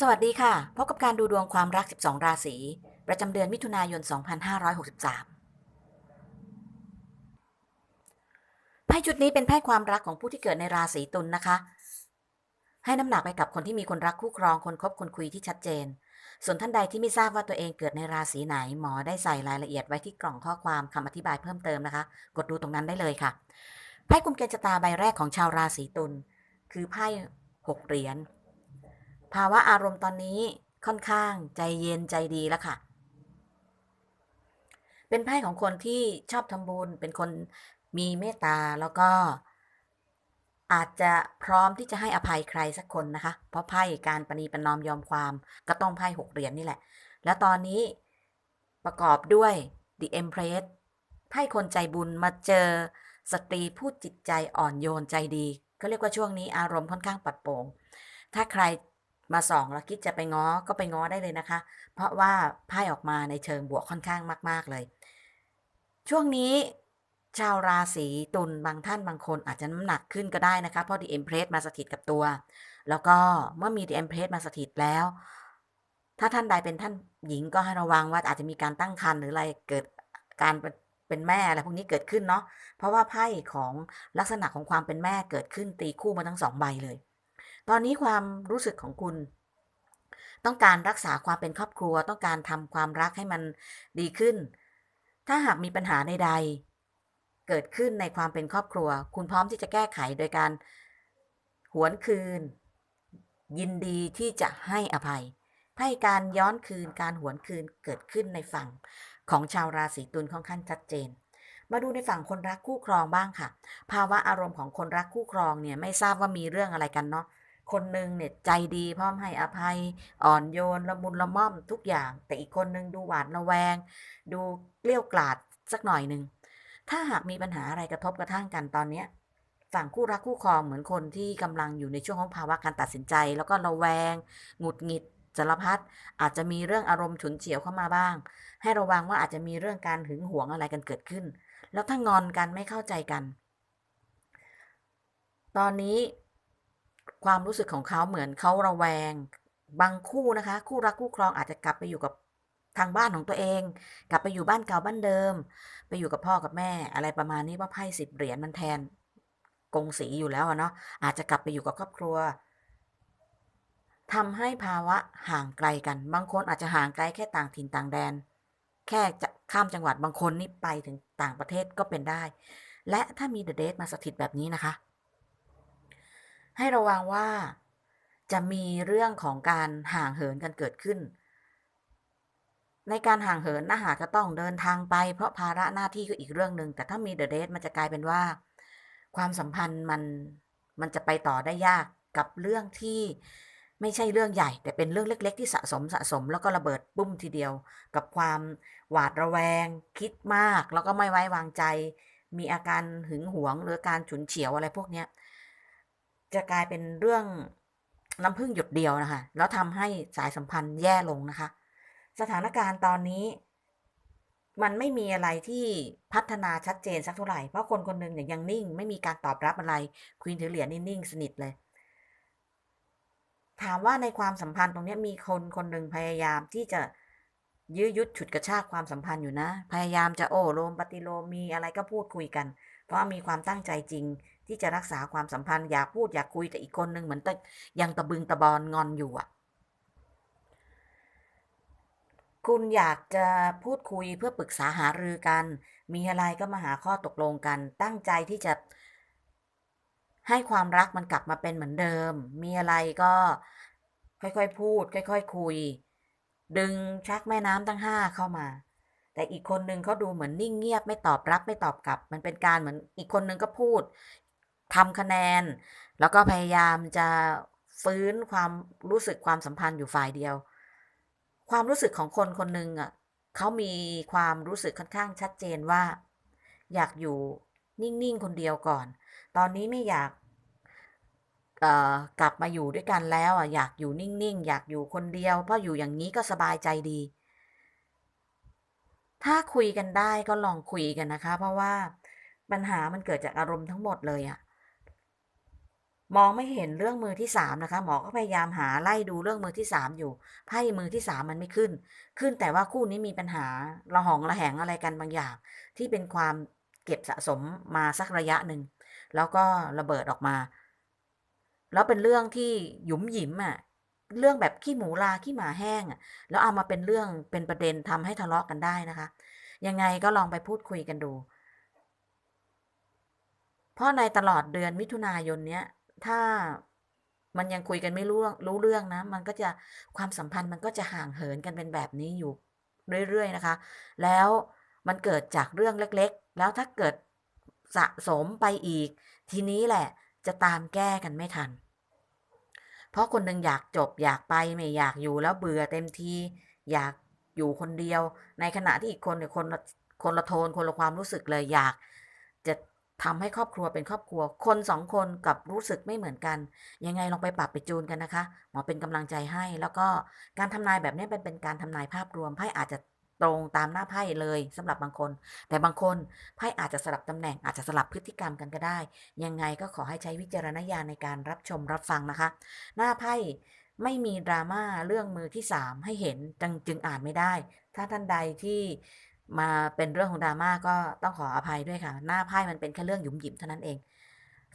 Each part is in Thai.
สวัสดีค่ะ พบกับการดูดวงความรัก 12 ราศี ประจำเดือนมิถุนายน 2563 ไพ่ชุดนี้เป็นไพ่ความรักของผู้ที่เกิดในราศีตุลนนะคะ ให้น้ำหนักไปกับคนที่มีคนรักคู่ครองคนคบคนคุยที่ชัดเจน ส่วนท่านใดที่ไม่ทราบว่าตัวเองเกิดในราศีไหน หมอได้ใส่รายละเอียดไว้ที่กล่องข้อความคำอธิบายเพิ่มเติมนะคะ กดดูตรงนั้นได้เลยค่ะ ไพ่กุมเกณฑ์ชะตาใบแรกของชาวราศีตุลคือไพ่หกเหรียญ ภาวะอารมณ์ตอนนี้ค่อนข้างใจเย็นใจดีแล้วค่ะ เป็นไพ่ของคนที่ชอบทำบุญ เป็นคนมีเมตตาแล้วก็อาจจะพร้อมที่จะให้อภัยใครสักคนนะคะ เพราะไพ่การประนีประนอมยอมความก็ต้องไพ่หกเหรียญนี่แหละ แล้วตอนนี้ประกอบด้วย The Empress ไพ่คนใจบุญมาเจอสตรีผู้จิตใจอ่อนโยนใจดี ก็เรียกว่าช่วงนี้อารมณ์ค่อนข้างปัดโปร่งถ้าใคร มาส่องแล้วคิดจะไปง้อก็ไปง้อได้เลยนะคะ เพราะว่าไพ่ออกมาในเชิงบวกค่อนข้างมาก ๆ เลย ช่วงนี้ชาวราศีตุลบางท่านบางคนอาจจะน้ำหนักขึ้นก็ได้นะคะ เพราะ The Empress มาสถิตกับตัว แล้วก็เมื่อมี The Empress มาสถิตแล้ว ถ้าท่านใดเป็นท่านหญิงก็ให้ระวังว่าอาจจะมีการตั้งครรภ์หรืออะไรเกิดการเป็นแม่อะไรพวกนี้เกิดขึ้นเนาะเพราะว่าไพ่ของลักษณะของความเป็นแม่เกิดขึ้นตีคู่มาทั้งสองใบเลย ตอนนี้ความรู้สึกของคุณ ต้องการรักษาความเป็นครอบครัว ต้องการทำความรักให้มันดีขึ้น ถ้าหากมีปัญหาใดๆ เกิดขึ้นในความเป็นครอบครัว คุณพร้อมที่จะแก้ไขโดยการหวนคืน ยินดีที่จะให้อภัยไพ่การย้อนคืนการหวนคืนเกิดขึ้นในฝั่งของชาวราศีตุลค่อนข้างชัดเจน มาดูในฝั่งคนรักคู่ครองบ้างค่ะ ภาวะอารมณ์ของคนรักคู่ครองเนี่ยไม่ทราบว่ามีเรื่องอะไรกันเนาะ คนหนึ่งเนี่ยใจดีพร้อมให้อภัยอ่อนโยนละมุนละม่อมทุกอย่าง แต่อีกคนหนึ่งดูหวาดระแวง ดูเกลี้ยวกล่อดสักหน่อยหนึ่งถ้าหากมีปัญหาอะไรกระทบกระทั่งกันตอนเนี้ยฝั่งคู่รักคู่ครองเหมือนคนที่กำลังอยู่ในช่วงของภาวะการตัดสินใจ แล้วก็ระแวง หงุดหงิดสารพัดอาจจะมีเรื่องอารมณ์ฉุนเฉียวเข้ามาบ้าง ให้ระวังว่าอาจจะมีเรื่องการหึงหวงอะไรกันเกิดขึ้น แล้วถ้างอนกันไม่เข้าใจกัน ตอนนี้ ความรู้สึกของเขาเหมือนเขาระแวง บางคู่นะคะ คู่รักคู่ครองอาจจะกลับไปอยู่กับทางบ้านของตัวเอง กลับไปอยู่บ้านเก่าบ้านเดิม ไปอยู่กับพ่อกับแม่ อะไรประมาณนี้ว่าไพ่สิบเหรียญมันแทน กงสีอยู่แล้วเนาะอาจจะกลับไปอยู่กับครอบครัวทำให้ภาวะห่างไกลกัน บางคนอาจจะห่างไกลแค่ต่างถิ่นต่างแดน แค่จะข้ามจังหวัดบางคนนี่ไปถึงต่างประเทศก็เป็นได้ และถ้ามีเดอะเดทมาสถิตแบบนี้นะคะ ให้ระวังว่าจะมีเรื่องของการห่างเหินกันเกิดขึ้น ในการห่างเหินนะหากจะต้องเดินทางไป เพราะภาระหน้าที่ก็อีกเรื่องหนึ่งแต่ถ้ามีเดอะเดทมันจะกลายเป็นว่า ความสัมพันธ์มันมันจะไปต่อได้ยากกับเรื่องที่ไม่ใช่เรื่องใหญ่ แต่เป็นเรื่องเล็ก ๆ ที่สะสมสะสม แล้วก็ระเบิดปุ้มทีเดียว กับความหวาดระแวง คิดมาก แล้วก็ไม่ไว้วางใจ มีอาการหึงหวงหรือการฉุนเฉียวอะไรพวกนี้ จะกลายเป็นเรื่องน้ำพึ่งหยดเดียวนะคะ แล้วทำให้สายสัมพันธ์แย่ลงนะคะ สถานการณ์ตอนนี้มันไม่มีอะไรที่พัฒนาชัดเจนสักเท่าไหร่ เพราะคนคนหนึ่งเนี่ยยังนิ่ง ไม่มีการตอบรับอะไรควีนถือเหรียญนิ่งสนิทเลย ถามว่าในความสัมพันธ์ตรงนี้มีคนคนหนึ่งพยายามที่จะยื้อยุดฉุดกระชากความสัมพันธ์อยู่นะ พยายามจะโอ้โลมปฏิโลมมีอะไรก็พูดคุยกัน เพราะมีความตั้งใจจริง ที่จะรักษาความสัมพันธ์อยากพูดอยากคุยแต่อีกคนหนึ่งเหมือนต่ยังตะบึงตะบอนงอนอยู่อะ คุณอยากจะพูดคุยเพื่อปรึกษาหารือกัน มีอะไรก็มาหาข้อตกลงกัน ตั้งใจที่จะให้ความรักมันกลับมาเป็นเหมือนเดิม มีอะไรก็ค่อยๆพูด ค่อยๆคุย ดึงชักแม่น้ำตั้งห้าเข้ามา แต่อีกคนนึงเขาดูเหมือนนิ่งเงียบไม่ตอบรับไม่ตอบกลับ มันเป็นการเหมือนอีกคนนึงก็พูด ทำคะแนน แล้วก็พยายามจะฟื้นความรู้สึกความสัมพันธ์อยู่ฝ่ายเดียว ความรู้สึกของคนคนหนึ่งอะเขามีความรู้สึกค่อนข้างชัดเจนว่า อยากอยู่นิ่งๆคนเดียวก่อน ตอนนี้ไม่อยากกลับมาอยู่ด้วยกันแล้วอะอยากอยู่นิ่งๆอยากอยู่คนเดียว เพราะอยู่อย่างนี้ก็สบายใจดี ถ้าคุยกันได้ก็ลองคุยกันนะคะ เพราะว่าปัญหามันเกิดจากอารมณ์ทั้งหมดเลยอะ มองไม่เห็นเรื่องมือที่สามนะคะ หมอก็พยายามหาไล่ดูเรื่องมือที่สามอยู่ไพ่มือที่สามมันไม่ขึ้น ขึ้นแต่ว่าคู่นี้มีปัญหาระหองระแหงอะไรกันบางอย่าง ที่เป็นความเก็บสะสมมาสักระยะหนึ่งแล้วก็ระเบิดออกมา แล้วเป็นเรื่องที่หยุมหยิมอะเรื่องแบบขี้หมูลาขี้หมาแห้งอะแล้วเอามาเป็นเรื่องเป็นประเด็นทำให้ทะเลาะกันได้นะคะ ยังไงก็ลองไปพูดคุยกันดู เพราะในตลอดเดือนมิถุนายนเนี้ย ถ้ามันยังคุยกันไม่รู้รู้เรื่องนะ มันก็จะความสัมพันธ์มันก็จะห่างเหินกันเป็นแบบนี้อยู่เรื่อยๆนะคะ แล้วมันเกิดจากเรื่องเล็กๆ แล้วถ้าเกิดสะสมไปอีก ทีนี้แหละจะตามแก้กันไม่ทัน เพราะคนหนึ่งอยากจบอยากไปไม่อยากอยู่แล้วเบื่อเต็มทีอยากอยู่คนเดียว ในขณะที่อีกคนเนี่ยคนละคนละโทนคนละความรู้สึกเลยอยาก ทำให้ครอบครัวเป็นครอบครัว คนสองคนกับรู้สึกไม่เหมือนกัน ยังไงลองไปปรับไปจูนกันนะคะ หมอเป็นกำลังใจให้ แล้วก็การทำนายแบบนี้เป็นเป็นการทำนายภาพรวมไพ่อาจจะตรงตามหน้าไพ่เลยสำหรับบางคน แต่บางคนไพ่อาจจะสลับตำแหน่งอาจจะสลับพฤติกรรมกันก็ได้ ยังไงก็ขอให้ใช้วิจารณญาณในการรับชมรับฟังนะคะ หน้าไพ่ไม่มีดราม่าเรื่องมือที่สามให้เห็นจึงจึงอ่านไม่ได้ ถ้าท่านใดที่ มาเป็นเรื่องของดราม่าก็ต้องขออภัยด้วยค่ะ หน้าไพ่มันเป็นแค่เรื่องหยุมหยิมเท่านั้นเอง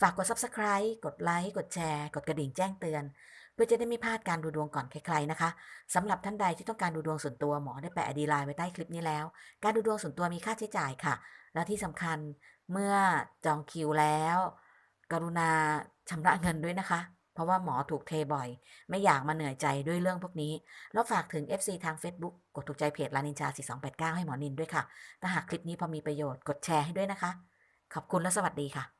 ฝากกด subscribe กดไลค์กดแชร์ กดกระดิ่งแจ้งเตือน เพื่อจะได้ไม่พลาดการดูดวงก่อนใครๆนะคะสำหรับท่านใดที่ต้องการดูดวงส่วนตัวหมอได้แปะอดีไลน์ไว้ใต้คลิปนี้แล้ว การดูดวงส่วนตัวมีค่าใช้จ่ายค่ะ และที่สำคัญเมื่อจองคิวแล้ว กรุณาชำระเงินด้วยนะคะ เพราะว่าหมอถูกเทบ่อย ไม่อยากมาเหนื่อยใจด้วยเรื่องพวกนี้ แล้วฝากถึง FC ทาง Facebook กดถูกใจเพจลานินจา 4289 ให้หมอนินด้วยค่ะ ถ้าหากคลิปนี้พอมีประโยชน์กดแชร์ให้ด้วยนะคะ ขอบคุณและสวัสดีค่ะ